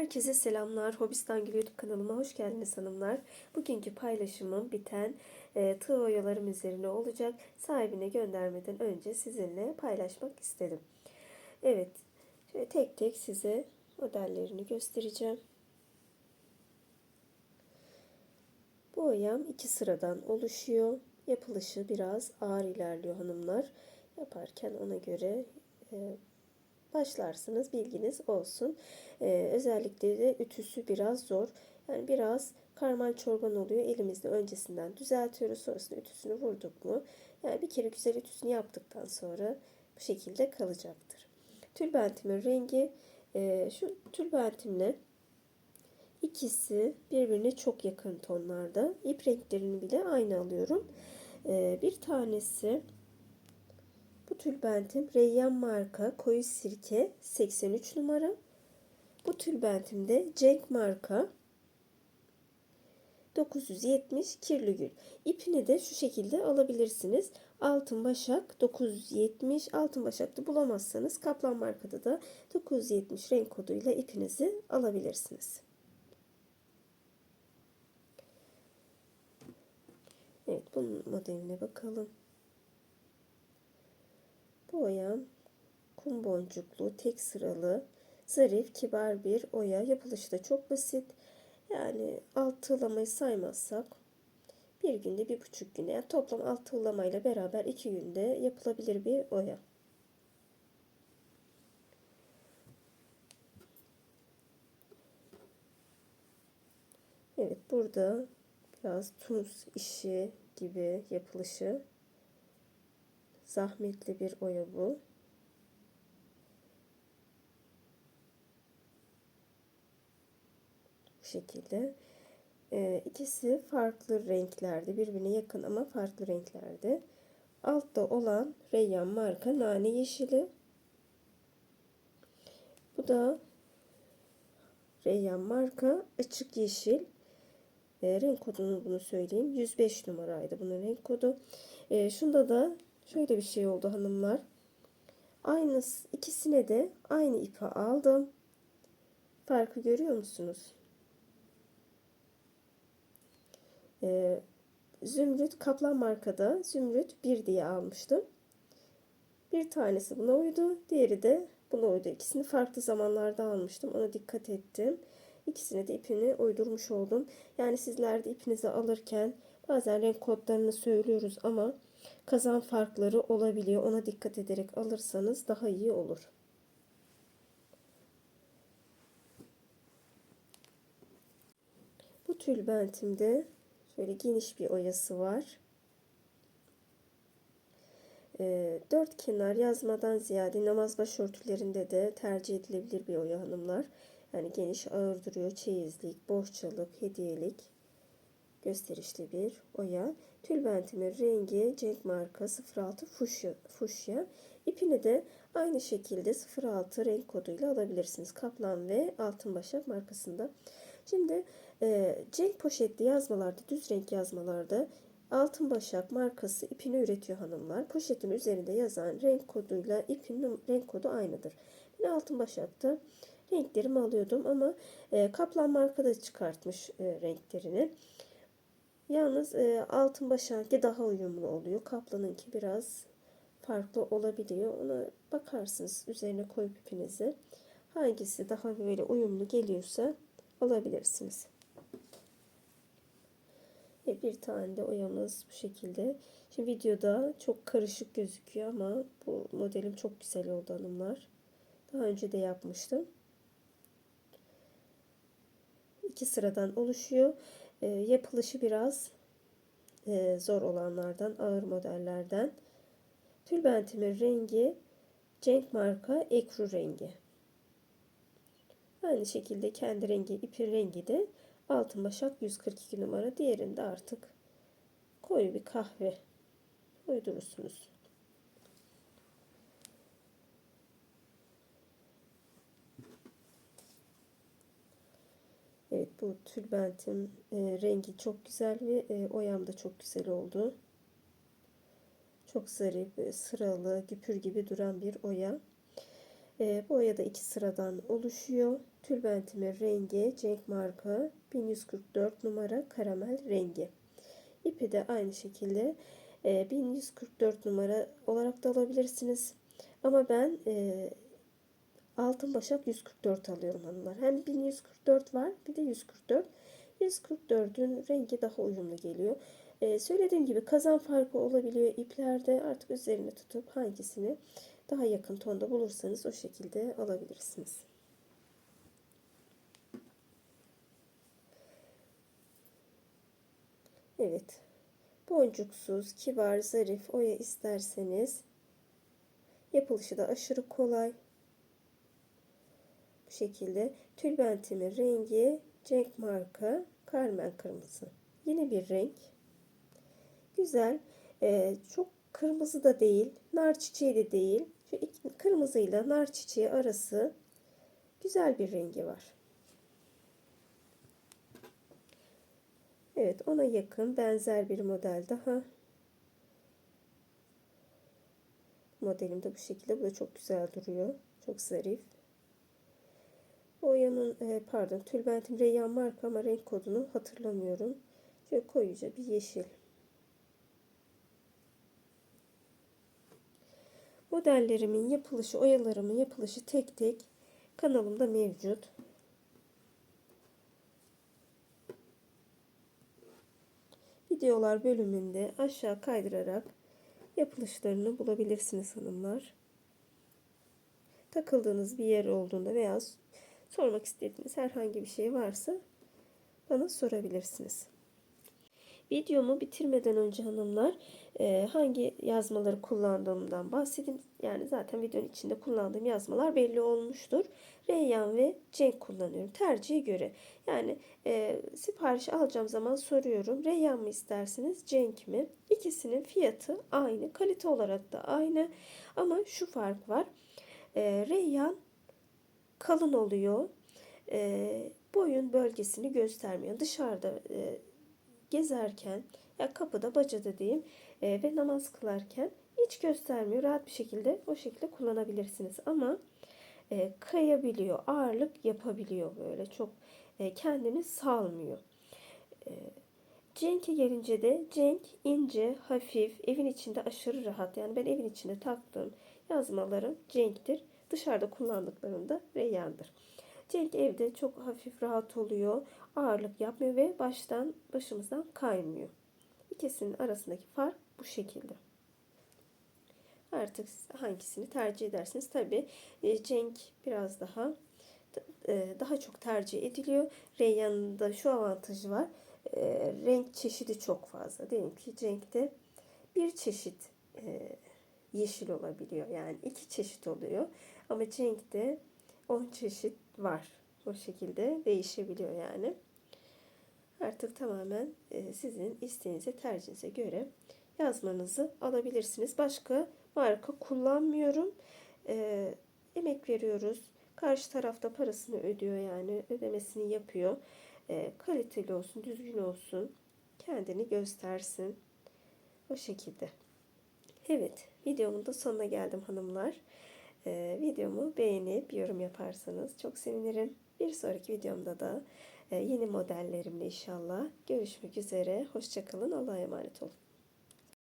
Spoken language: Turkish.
Herkese selamlar. Hobistan Gül YouTube kanalıma hoş geldiniz hanımlar. Bugünkü paylaşımım biten e, tığ oyalarım üzerine olacak. Sahibine göndermeden önce sizinle paylaşmak istedim. Evet, şöyle tek tek size modellerini göstereceğim. Bu oyam iki sıradan oluşuyor. Yapılışı biraz ağır ilerliyor hanımlar. Yaparken ona göre e, başlarsınız bilginiz olsun. Ee, özellikle de ütüsü biraz zor. Yani biraz karman çorban oluyor. Elimizde öncesinden düzeltiyoruz. Sonrasında ütüsünü vurduk mu? Yani bir kere güzel ütüsünü yaptıktan sonra bu şekilde kalacaktır. Tülbentimin rengi e, şu tülbentimle ikisi birbirine çok yakın tonlarda. İp renklerini bile aynı alıyorum. E, bir tanesi bu tülbentim Reyyan marka koyu sirke 83 numara. Bu tülbentimde Cenk marka 970 kirli gül. İpini de şu şekilde alabilirsiniz. Altın başak 970 altın başakta bulamazsanız Kaplan markada da 970 renk koduyla ipinizi alabilirsiniz. Evet bunun modeline bakalım. Bu oyam kum boncuklu, tek sıralı, zarif, kibar bir oya. Yapılışı da çok basit. Yani alt tığlamayı saymazsak bir günde bir buçuk güne yani toplam alt tığlamayla beraber iki günde yapılabilir bir oya. Evet burada biraz tuz işi gibi yapılışı Zahmetli bir oya bu. Bu şekilde. Ee, ikisi farklı renklerde. Birbirine yakın ama farklı renklerde. Altta olan Reyyan marka nane yeşili. Bu da Reyyan marka açık yeşil. E, renk kodunu bunu söyleyeyim. 105 numaraydı bunun renk kodu. E, şunda da Şöyle bir şey oldu hanımlar. Aynı ikisine de aynı ipi aldım. Farkı görüyor musunuz? Ee, Zümrüt Kaplan markada Zümrüt 1 diye almıştım. Bir tanesi buna uydu. Diğeri de buna uydu. İkisini farklı zamanlarda almıştım. Ona dikkat ettim. İkisine de ipini uydurmuş oldum. Yani sizler de ipinizi alırken bazen renk kodlarını söylüyoruz ama kazan farkları olabiliyor. Ona dikkat ederek alırsanız daha iyi olur. Bu tülbentimde şöyle geniş bir oyası var. E, dört kenar yazmadan ziyade namaz başörtülerinde de tercih edilebilir bir oya hanımlar. Yani geniş ağır duruyor. Çeyizlik, bohçalık, hediyelik gösterişli bir oya. Tülbentimin rengi Cenk marka 06 fuşya, fuşya. İpini de aynı şekilde 06 renk koduyla alabilirsiniz. Kaplan ve Altın Başak markasında. Şimdi e, Cenk poşetli yazmalarda, düz renk yazmalarda Altın Başak markası ipini üretiyor hanımlar. Poşetin üzerinde yazan renk koduyla ipin renk kodu aynıdır. Ben Altın Başak'ta renklerimi alıyordum ama e, Kaplan markada çıkartmış e, renklerini. Yalnız e, altın başarki daha uyumlu oluyor. Kaplanınki biraz farklı olabiliyor. Ona bakarsınız üzerine koyup ipinizi. Hangisi daha böyle uyumlu geliyorsa alabilirsiniz. Ve bir tane de oyamız bu şekilde. Şimdi videoda çok karışık gözüküyor ama bu modelim çok güzel oldu hanımlar. Daha önce de yapmıştım. İki sıradan oluşuyor. E, yapılışı biraz e, zor olanlardan, ağır modellerden. Tülbentimin rengi Cenk marka ekru rengi. Aynı şekilde kendi rengi, ipin rengi de altın başak 142 numara. Diğerinde artık koyu bir kahve uydurursunuz. Evet bu tülbentin e, rengi çok güzel ve e, oyam da çok güzel oldu. Çok zarif, e, sıralı, güpür gibi duran bir oya. E, bu oya da iki sıradan oluşuyor. tülbentimin rengi Cenk marka 1144 numara karamel rengi. İpi de aynı şekilde e, 1144 numara olarak da alabilirsiniz. Ama ben e, altın başak 144 alıyorum hanımlar. Hem 1144 var bir de 144. 144'ün rengi daha uyumlu geliyor. Ee, söylediğim gibi kazan farkı olabiliyor iplerde. Artık üzerine tutup hangisini daha yakın tonda bulursanız o şekilde alabilirsiniz. Evet. Boncuksuz, kibar, zarif oya isterseniz yapılışı da aşırı kolay. Şekilde tülbentimin rengi Cenk marka Carmen kırmızı. Yeni bir renk. Güzel. Ee, çok kırmızı da değil. Nar çiçeği de değil. Şu iki, kırmızıyla nar çiçeği arası güzel bir rengi var. Evet ona yakın benzer bir model daha. Modelim de bu şekilde. Bu da çok güzel duruyor. Çok zarif. Boyanın e, pardon tülbentim Reyyan marka ama renk kodunu hatırlamıyorum. Şöyle koyuca bir yeşil. Modellerimin yapılışı, oyalarımın yapılışı tek tek kanalımda mevcut. Videolar bölümünde aşağı kaydırarak yapılışlarını bulabilirsiniz hanımlar. Takıldığınız bir yer olduğunda veya sormak istediğiniz herhangi bir şey varsa bana sorabilirsiniz. Videomu bitirmeden önce hanımlar e, hangi yazmaları kullandığımdan bahsedeyim. Yani zaten videonun içinde kullandığım yazmalar belli olmuştur. Reyyan ve Cenk kullanıyorum tercihe göre. Yani e, sipariş alacağım zaman soruyorum. Reyyan mı istersiniz Cenk mi? İkisinin fiyatı aynı. Kalite olarak da aynı. Ama şu fark var. E, Reyyan kalın oluyor. E, boyun bölgesini göstermiyor. Dışarıda e, gezerken ya kapıda bacada diyeyim e, ve namaz kılarken hiç göstermiyor. Rahat bir şekilde o şekilde kullanabilirsiniz. Ama e, kayabiliyor, ağırlık yapabiliyor böyle çok e, kendini salmıyor. E, Cenk'e gelince de Cenk ince, hafif, evin içinde aşırı rahat. Yani ben evin içinde taktığım yazmalarım Cenk'tir. Dışarıda kullandıklarımda Reyyan'dır. Cenk evde çok hafif rahat oluyor. Ağırlık yapmıyor ve baştan başımızdan kaymıyor. İkisinin arasındaki fark bu şekilde. Artık hangisini tercih edersiniz? Tabi e, Cenk biraz daha e, daha çok tercih ediliyor. Reyyan'ın da şu avantajı var. E, renk çeşidi çok fazla. Diyelim ki Cenk'te bir çeşit yeşil olabiliyor. Yani iki çeşit oluyor. Ama Cenk'te 10 çeşit var. O şekilde değişebiliyor yani. Artık tamamen e, sizin isteğinize, tercihinize göre yazmanızı alabilirsiniz. Başka marka kullanmıyorum. E, emek veriyoruz. Karşı tarafta parasını ödüyor yani ödemesini yapıyor. E, kaliteli olsun, düzgün olsun. Kendini göstersin. O şekilde. Evet, videomun da sonuna geldim hanımlar. Ee, videomu beğenip yorum yaparsanız çok sevinirim. Bir sonraki videomda da e, yeni modellerimle inşallah görüşmek üzere. Hoşçakalın. Allah'a emanet olun.